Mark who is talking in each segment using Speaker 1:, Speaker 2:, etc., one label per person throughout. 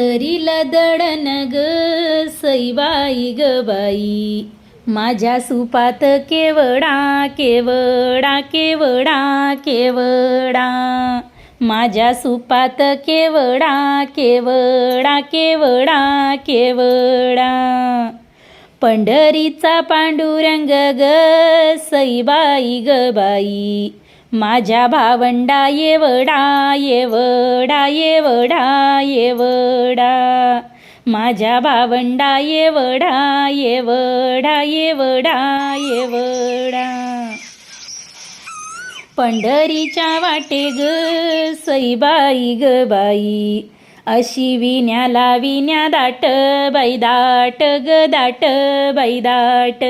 Speaker 1: सरील दडन ग सईबाई ग बाई. माझ्या सुपात केवडा केवडा केवडा केवडा. माझ्या सुपात केवडा केवडा केवडा केवडा. पंढरीचा पांडुरंग ग सईबाई ग बाई. माझ्या भावंडा येवडा येवडा येवडा येवडा माझ्या भावंडा येवडा येवडा येवडा येवडा पंढरीच्या वाटे ग सईबाई ग बाई. अशी विण्याला विण्या दाट बैदाट ग दाट बैदाट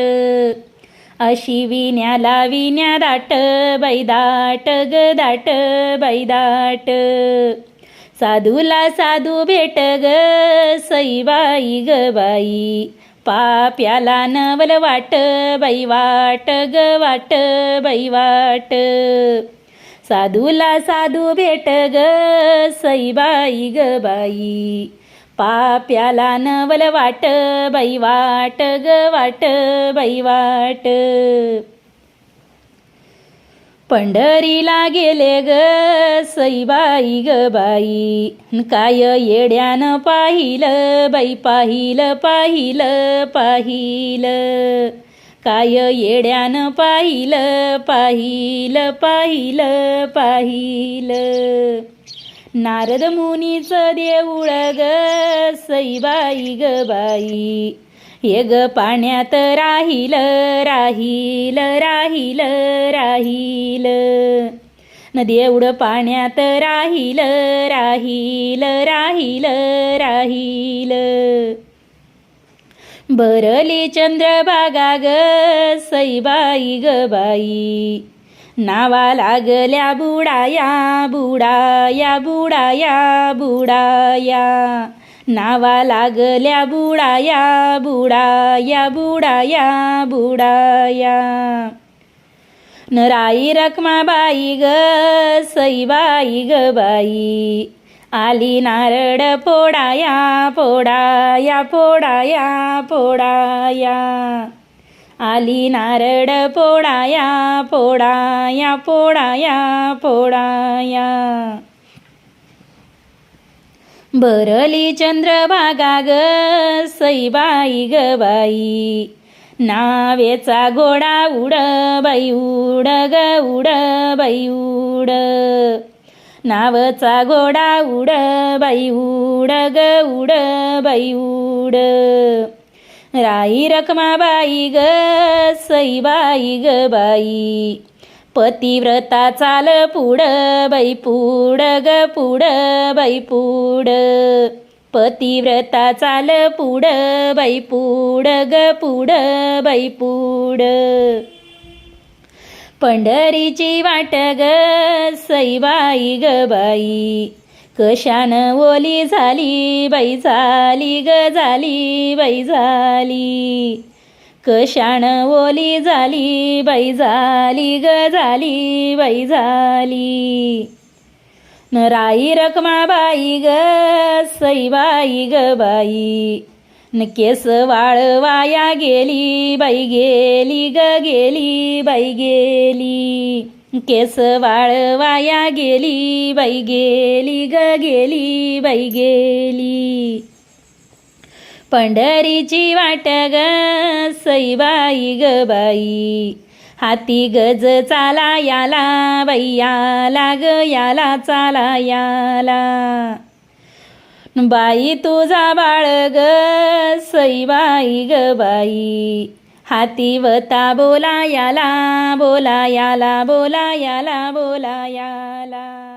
Speaker 1: अशी विण्याला विण्या दाट बैदाट दाट ग दाट बैदाट. दाट साधूला साधू भेट ग सईबाई ग बाई. पाप्याला नवल वाट बाई वाट ग वाट बाई वाट साधूला साधू भेट ग सईबाई ग बाई. पाप्याला नवल वाट बाई वाट ग वाट बाई वाट. पंढरीला गेले ग सईबाई ग बाई. काय येड्यानं पाहिलं बाई पाहिलं पाहिलं पाहिलं. काय येड्यानं पाहिलं पाहिलं पाहिलं पाहिलं. नारद मुनीचं देऊळ ग सईबाई ग बाई. हे ग पाण्यात राहील राहील राहील राहील. न देवढं पाण्यात राहील राहील राहील राहील. बरली चंद्रभागा ग सईबाई ग बाई. नावा लागल्या बुडाया बुडाया बुडाया बुडाया नावा लागल्या बुडाया बुडाया बुडाया बुडाया नराई रखमाबाई ग सईबाई ग बाई आली नारळ पोडाया पोडाया पोडाया फोडाया आली नारड फोडाया फोडाया फोडाया पोडाया. बरली चंद्रभागा ग सईबाई ग बाई. नावेचा घोडा उड बाई उड ग उड बाई उड. नावचा घोडा उड बाई उड ग उड बाई उड. राई रखमाबाई ग सईबाई ग बाई. पतिव्रता चाल पुढ बाई पुढ ग पुढ बाई पुढ पतिव्रता चाल पुढ बाई पुढ ग पुढ बाई पुढ पंढरीची वाट ग सईबाई ग बाई. कशान ओली झाली बाई झाली ग झाली बाई झाली. कशान ओली झाली बाई झाली ग झाली बाई झाली. न राई रखमाबाई ग सईबाई ग बाई. न केस वाळवाया गेली बाई गेली ग गेली बाई गेली केस वाळवाया गेली बाई गेली ग गेली बाई गेली पंढरीची वाट ग सईबाई ग बाई हाती गज चाला याला बाई याला ग याला चाला याला बाई तुझा बाळ ग सईबाई ग बाई. हाती वता बोला याला बोला याला बोला याला बोला याला